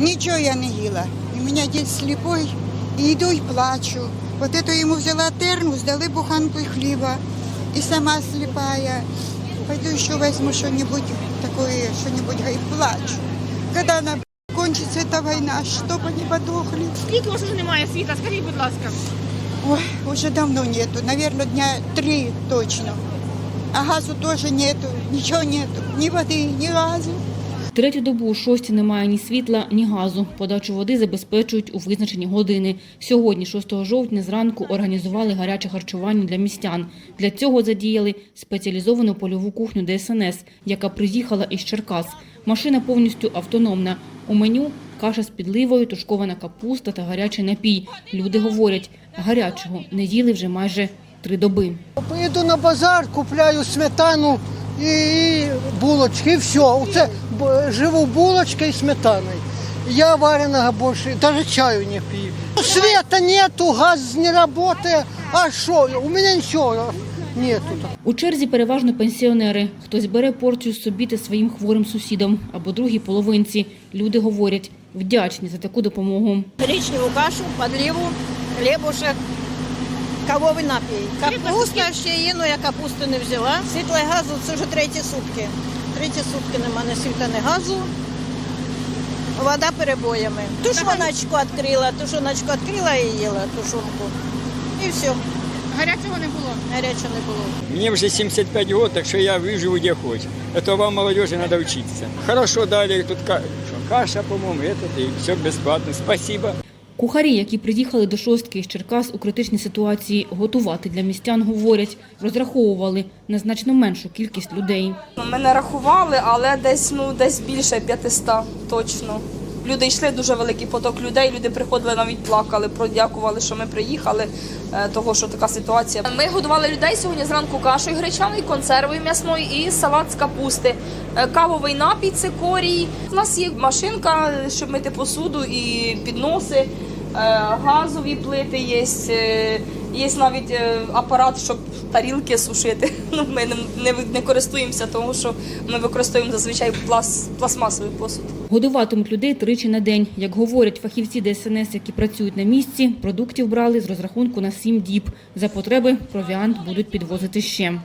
Нічого я не їла. І мене дід сліпой, і йду і плачу. От это йому взяла термос, дали буханку хліба, і сама сліпая. Пойду еще возьму что-нибудь такое, что-нибудь и плачу. Когда она кончится эта война, чтобы они подохли. Скільки у вас вже немає світла? Скажіть, будь ласка. Ой, уже давно нету, наверное, дня три точно. А газу тоже нету, ничего нету, ни воды, ни газу. Третю добу у шості немає ні світла, ні газу. Подачу води забезпечують у визначені години. Сьогодні, 6 жовтня, зранку організували гаряче харчування для містян. Для цього задіяли спеціалізовану польову кухню ДСНС, яка приїхала із Черкас. Машина повністю автономна. У меню каша з підливою, тушкована капуста та гарячий напій. Люди говорять, гарячого не їли вже майже три доби. Поїду на базар, купляю сметану і булочки, і все. Оце живу булочкою і сметаною. Я вареного більше, навіть чаю не пью. Света нету, газ не работает. А що? У мене нічого нету. У черзі переважно пенсіонери. Хтось бере порцію собі та своїм хворим сусідам або другій половинці. Люди говорять, вдячні за таку допомогу. гречневую кашу, подливу, хлебушек, кавовий напій. Капуста ще є, але я капусту не взяла. Світла і газу це вже треті сутки. Треті сутки нема ні світла, ні газу. Вода перебоями. Тушоночку відкрила, тушоночку відкрила і їла тушонку. І все, Гарячого не було. гарячого не було. Мне уже 75 год, так что я выживу где хоть. Это вам, молодежи, надо учиться. Хорошо дали тут ка- что, каша, по-моему, этот, и все бесплатно. Спасибо. Кухарі, які приїхали до шостки із Черкас у критичній ситуації готувати для містян, говорять, розраховували на значно меншу кількість людей. Ми не рахували, але десь ну десь більше 500 точно. Люди йшли дуже великий поток людей. Люди приходили, навіть плакали, продякували, що ми приїхали, е, того що така ситуація. Ми годували людей сьогодні зранку кашею гречаною, консервою м'ясною і салат з капусти. Е, Кавовий напій цикорій. У нас є машинка, щоб мити посуду і підноси. Е, Газові плити є, е, є навіть е, апарат, щоб тарілки сушити. Ну, ми не, не користуємося, тому що ми використовуємо зазвичай плас, пластмасовий посуд. Годуватимуть людей тричі на день. Як говорять фахівці ДСНС, які працюють на місці, продуктів брали з розрахунку на сім діб. За потреби провіант будуть підвозити ще.